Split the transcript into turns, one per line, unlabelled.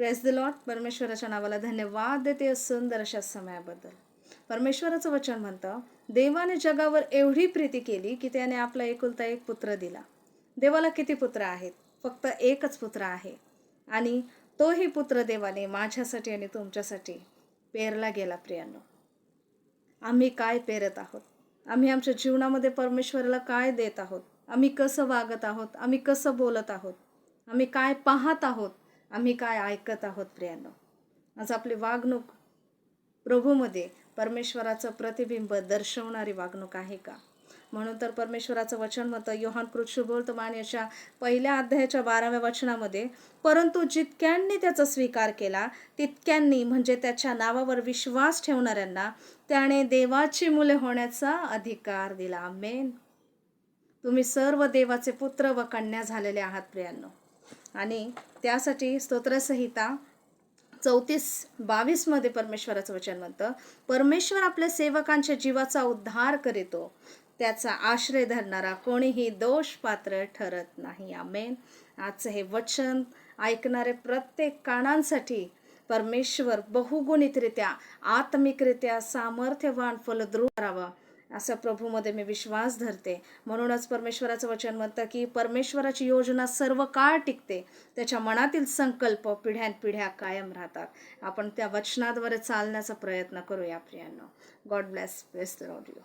Press the lot परमेश्वराच्या नावाला धन्यवाद देते या सुंदर अशा समयाबद्दल. परमेश्वराचं वचन म्हणतं देवाने जगावर एवढी प्रीती केली की त्याने आपला एकुलता एक पुत्र दिला. देवाला किती पुत्र आहेत? फक्त एकच पुत्र आहे. आणि तोही पुत्र देवाने माझ्यासाठी आणि तुमच्यासाठी पेरला गेला प्रियांनो. आम्ही काय पेरत आहोत? आम्ही आमच्या जीवनामध्ये परमेश्वराला काय देत आहोत? आम्ही कसं वागत आहोत? आम्ही कसं बोलत आहोत? आम्ही काय पाहत आहोत? आम्ही काय ऐकत आहोत प्रियांनो? आज आपली वागणूक प्रभूमध्ये परमेश्वराचं प्रतिबिंब दर्शवणारी वागणूक आहे का? म्हणून तर परमेश्वराचं वचन म्हणतं योहान कृष्ण बोलतो याच्या पहिल्या अध्यायाच्या बाराव्या वचनामध्ये परंतु जितक्यांनी त्याचा स्वीकार केला तितक्यांनी म्हणजे त्याच्या नावावर विश्वास ठेवणाऱ्यांना त्याने देवाची मुले होण्याचा अधिकार दिला. मेन तुम्ही सर्व देवाचे पुत्र व कन्या झालेले आहात प्रियांनो. आणि त्यासाठी स्तोत्रसंहिता चौतीस बावीसमध्ये परमेश्वराचं वचन म्हणतं. परमेश्वर आपल्या सेवकांच्या जीवाचा उद्धार करीतो. त्याचा आश्रय धरणारा कोणीही दोष पात्र ठरत नाही. आमेन. आजचं हे वचन ऐकणारे प्रत्येक कानांसाठी परमेश्वर बहुगुणितरित्या आत्मिकरित्या सामर्थ्यवान फलद्रू करावा. असं प्रभूमध्ये मी विश्वास धरते. म्हणूनच परमेश्वराचं वचन म्हणतं की परमेश्वराची योजना सर्व काळ टिकते. त्याच्या मनातील संकल्प पिढ्यानपिढ्या कायम राहतात. आपण त्या वचनाद्वारे चालण्याचा प्रयत्न करूया प्रियांनो. God bless best audio